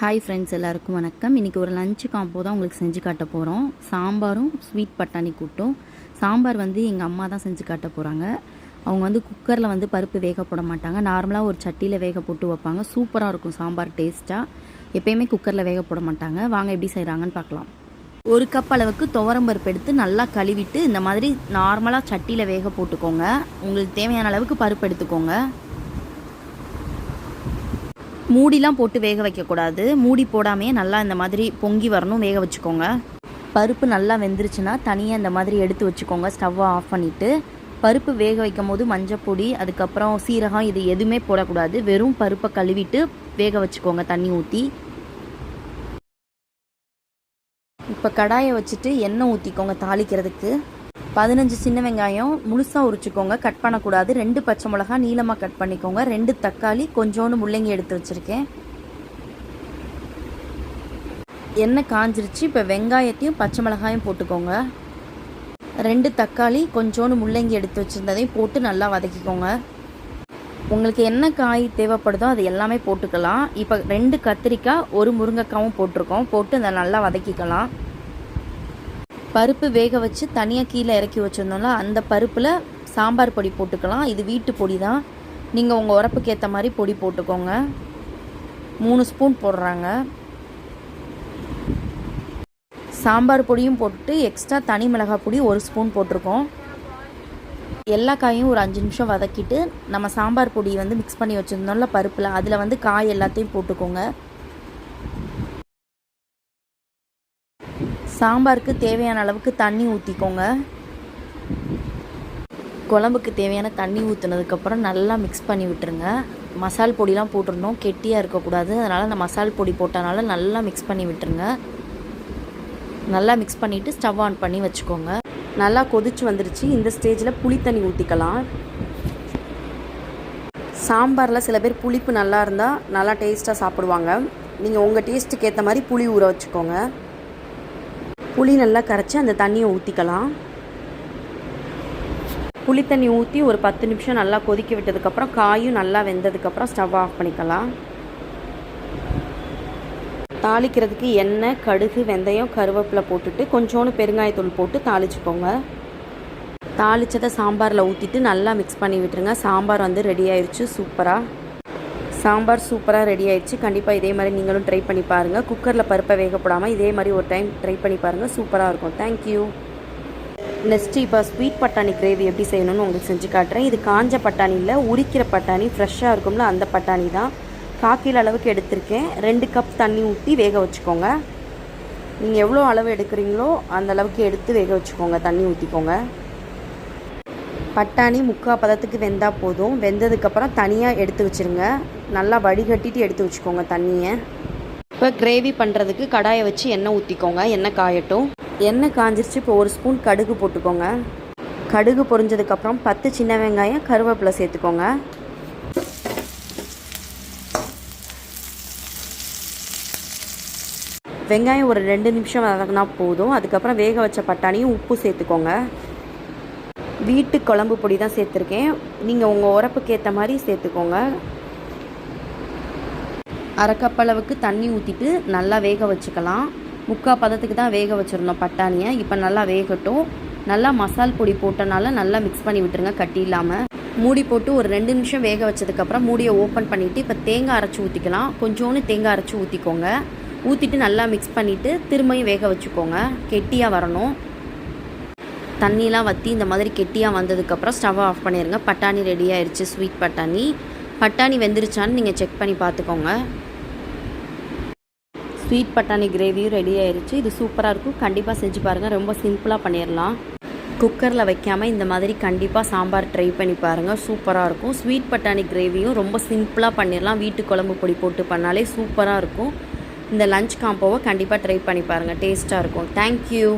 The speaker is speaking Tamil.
ஹாய் ஃப்ரெண்ட்ஸ் எல்லாருக்கும் வணக்கம். இன்றைக்கி ஒரு லஞ்சு காம்போ தான் உங்களுக்கு செஞ்சு காட்ட போகிறோம் சாம்பாரும் ஸ்வீட் பட்டாணி கூட்டும். சாம்பார் வந்து எங்கள் அம்மா தான் செஞ்சு காட்ட போகிறாங்க அவங்க வந்து குக்கரில் வந்து பருப்பு வேக போட மாட்டாங்க. நார்மலாக ஒரு சட்டியில் வேக போட்டு வைப்பாங்க. சூப்பராக இருக்கும் சாம்பார் டேஸ்ட்டாக எப்பயுமே குக்கரில் வேக போட மாட்டாங்க. வாங்க எப்படி செய்கிறாங்கன்னு பார்க்கலாம். ஒரு கப் அளவுக்கு துவரம் பருப்பு எடுத்து நல்லா கழுவிட்டு இந்த மாதிரி நார்மலாக சட்டியில் வேக போட்டுக்கோங்க. உங்களுக்கு தேவையான அளவுக்கு பருப்பு எடுத்துக்கோங்க. மூடிலாம் போட்டு வேக வைக்கக்கூடாது. மூடி போடாமையே நல்லா இந்த மாதிரி பொங்கி வரணும் வேக வச்சுக்கோங்க. பருப்பு நல்லா வெந்துருச்சுன்னா தனியாக இந்த மாதிரி எடுத்து வச்சுக்கோங்க ஸ்டவ்வை ஆஃப் பண்ணிவிட்டு பருப்பு வேக வைக்கும் போது மஞ்சப்பொடி அதுக்கப்புறம் சீரகம் இது எதுவுமே போடக்கூடாது. வெறும் பருப்பை கழுவிட்டு வேக வச்சுக்கோங்க தண்ணி ஊற்றி இப்போ கடாயை வச்சுட்டு எண்ணெய் ஊற்றிக்கோங்க தாளிக்கிறதுக்கு. பதினஞ்சு சின்ன வெங்காயம் முழுசாக உரிச்சுக்கோங்க. கட் பண்ணக்கூடாது. ரெண்டு பச்சை மிளகா நீளமாக கட் பண்ணிக்கோங்க. ரெண்டு தக்காளி கொஞ்சோண்டு முள்ளங்கி எடுத்து வச்சுருக்கேன். எண்ணெய் காஞ்சிருச்சு. இப்போ வெங்காயத்தையும் பச்சை மிளகாயும் போட்டுக்கோங்க. ரெண்டு தக்காளி கொஞ்சோண்டு முள்ளங்கி எடுத்து வச்சுருந்ததையும் போட்டு நல்லா வதக்கிக்கோங்க. உங்களுக்கு என்ன காய் தேவைப்படுதோ அது எல்லாமே போட்டுக்கலாம். இப்போ ரெண்டு கத்திரிக்காய் ஒரு முருங்கைக்காவும் போட்டிருக்கோம். போட்டு அதை நல்லா வதக்கிக்கலாம். பருப்பு வேக வச்சு தனியாக கீழே இறக்கி வச்சுருந்தோம்ல அந்த பருப்பில் சாம்பார் பொடி போட்டுக்கலாம். இது வீட்டு பொடி தான். நீங்கள் உங்கள் உரப்புக்கு ஏற்ற மாதிரி பொடி போட்டுக்கோங்க. மூணு ஸ்பூன் போடுறாங்க. சாம்பார் பொடியும் போட்டு எக்ஸ்ட்ரா தனி மிளகாய் பொடி ஒரு ஸ்பூன் போட்டிருக்கோம். எல்லா காயும் ஒரு அஞ்சு நிமிஷம் வதக்கிட்டு நம்ம சாம்பார் பொடி வந்து மிக்ஸ் பண்ணி வச்சுருந்தோம்ல பருப்பில் அதில் வந்து காய் எல்லாத்தையும் போட்டுக்கோங்க. சாம்பாருக்கு தேவையான அளவுக்கு தண்ணி ஊற்றிக்கோங்க குழம்புக்கு தேவையான தண்ணி ஊற்றுனதுக்கப்புறம் நல்லா மிக்ஸ் பண்ணி விட்டுருங்க. மசால் பொடிலாம் போட்டிருந்தோம் கெட்டியாக இருக்கக்கூடாது. அதனால் அந்த மசால் பொடி போட்டனால நல்லா மிக்ஸ் பண்ணி விட்டுருங்க. நல்லா மிக்ஸ் பண்ணிவிட்டு ஸ்டவ் ஆன் பண்ணி வச்சுக்கோங்க. நல்லா கொதிச்சு வந்துருச்சு. இந்த ஸ்டேஜில் புளி தண்ணி ஊற்றிக்கலாம் சாம்பாரில் சில பேர் புளிப்பு நல்லா இருந்தால் நல்லா டேஸ்ட்டாக சாப்பிடுவாங்க. நீங்கள் உங்கள் டேஸ்ட்டுக்கு ஏற்ற மாதிரி புளி ஊற வச்சுக்கோங்க. புளி நல்லா கரைச்சி அந்த தண்ணியை ஊற்றிக்கலாம் புளி தண்ணி ஊற்றி ஒரு பத்து நிமிஷம் நல்லா கொதிக்க விட்டதுக்கப்புறம் காயும் நல்லா வெந்ததுக்கப்புறம் ஸ்டவ் ஆஃப் பண்ணிக்கலாம். தாளிக்கிறதுக்கு எண்ணெய் கடுகு வெந்தயம் கருவேப்பிலை போட்டுட்டு கொஞ்சோண்டு பெருங்காயத்தூள் போட்டு தாளிச்சுக்கோங்க. தாளித்ததை சாம்பாரில் ஊற்றிட்டு நல்லா மிக்ஸ் பண்ணி விட்டுருங்க. சாம்பார் வந்து ரெடி ஆயிடுச்சு சூப்பராக சாம்பார் சூப்பராக ரெடி ஆயிடுச்சு. கண்டிப்பாக இதே மாதிரி நீங்களும் ட்ரை பண்ணி பாருங்கள் குக்கரில் பருப்பை வேகப்படாமல் இதே மாதிரி ஒரு டைம் ட்ரை பண்ணி பாருங்கள் சூப்பராக இருக்கும். தேங்க்யூ நெக்ஸ்ட்டு இப்போ ஸ்வீட் பட்டாணி கிரேவி எப்படி செய்யணும்னு உங்களுக்கு செஞ்சு காட்டுறேன். இது காஞ்ச பட்டாணி இல்லை உரிக்கிற பட்டாணி ஃப்ரெஷ்ஷாக இருக்கும்ல அந்த பட்டாணி தான். காக்கில் அளவுக்கு எடுத்திருக்கேன். ரெண்டு கப் தண்ணி ஊற்றி வேக வச்சுக்கோங்க. நீங்கள் எவ்வளோ அளவு எடுக்கிறீங்களோ அந்த அளவுக்கு எடுத்து வேக வச்சுக்கோங்க. தண்ணி ஊற்றிக்கோங்க பட்டாணி முக்கால் பதத்துக்கு வெந்தால் போதும். வெந்ததுக்கப்புறம் தனியாக எடுத்து வச்சுருங்க. நல்லா வடிகட்டிட்டு எடுத்து வச்சுக்கோங்க தண்ணியை. இப்போ கிரேவி பண்ணுறதுக்கு கடாயை வச்சு எண்ணெய் ஊற்றிக்கோங்க எண்ணெய் காயட்டும். எண்ணெய் காஞ்சிருச்சு. இப்போ ஒரு ஸ்பூன் கடுகு போட்டுக்கோங்க. கடுகு பொரிஞ்சதுக்கப்புறம் பத்து சின்ன வெங்காயம் கருவேப்பிலை சேர்த்துக்கோங்க. வெங்காயம் ஒரு ரெண்டு நிமிஷம் வதங்கினா போதும். அதுக்கப்புறம் வேக வச்ச பட்டாணியும் உப்பு சேர்த்துக்கோங்க. வீட்டு குழம்பு பொடி தான் சேர்த்துருக்கேன். நீங்கள் உங்கள் உரப்புக்கு ஏற்ற மாதிரி சேர்த்துக்கோங்க. அரைக்கப்பளவுக்கு தண்ணி ஊற்றிட்டு நல்லா வேக வச்சுக்கலாம். முக்கால் பதத்துக்கு தான் வேக வச்சுருந்தோம் பட்டாணியை. இப்போ நல்லா வேகட்டும். நல்லா மசால் பொடி போட்டனால நல்லா மிக்ஸ் பண்ணி விட்டுருங்க கட்டி இல்லாமல் மூடி போட்டு ஒரு ரெண்டு நிமிஷம் வேக வச்சதுக்கப்புறம் மூடியை ஓப்பன் பண்ணிவிட்டு இப்போ தேங்காய் அரைச்சி ஊற்றிக்கலாம் கொஞ்சோண்டு தேங்காய் அரைச்சி ஊற்றிக்கோங்க ஊற்றிட்டு நல்லா மிக்ஸ் பண்ணிவிட்டு திரும்பியும் வேக வச்சுக்கோங்க. கெட்டியாக வரணும். தண்ணிலாம் வற்றி இந்த மாதிரி கெட்டியாக வந்ததுக்கப்புறம் ஸ்டவ்வை ஆஃப் பண்ணிடுங்க பட்டாணி ரெடி ஆயிடுச்சு ஸ்வீட் பட்டாணி. பட்டாணி வெந்துருச்சான்னு நீங்கள் செக் பண்ணி பார்த்துக்கோங்க ஸ்வீட் பட்டாணி கிரேவியும் ரெடி ஆயிடுச்சு இது சூப்பராக இருக்கும். கண்டிப்பாக செஞ்சு பாருங்கள் ரொம்ப சிம்பிளாக பண்ணிடலாம் குக்கரில் வைக்காமல் இந்த மாதிரி கண்டிப்பாக சாம்பார் ட்ரை பண்ணி பாருங்கள் சூப்பராக இருக்கும். ஸ்வீட் பட்டாணி கிரேவியும் ரொம்ப சிம்பிளாக பண்ணிடலாம் வீட்டு குழம்பு பொடி போட்டு பண்ணாலே சூப்பராக இருக்கும். இந்த லஞ்ச் காம்போவை கண்டிப்பாக ட்ரை பண்ணி பாருங்கள் டேஸ்ட்டாக இருக்கும். தேங்க்யூ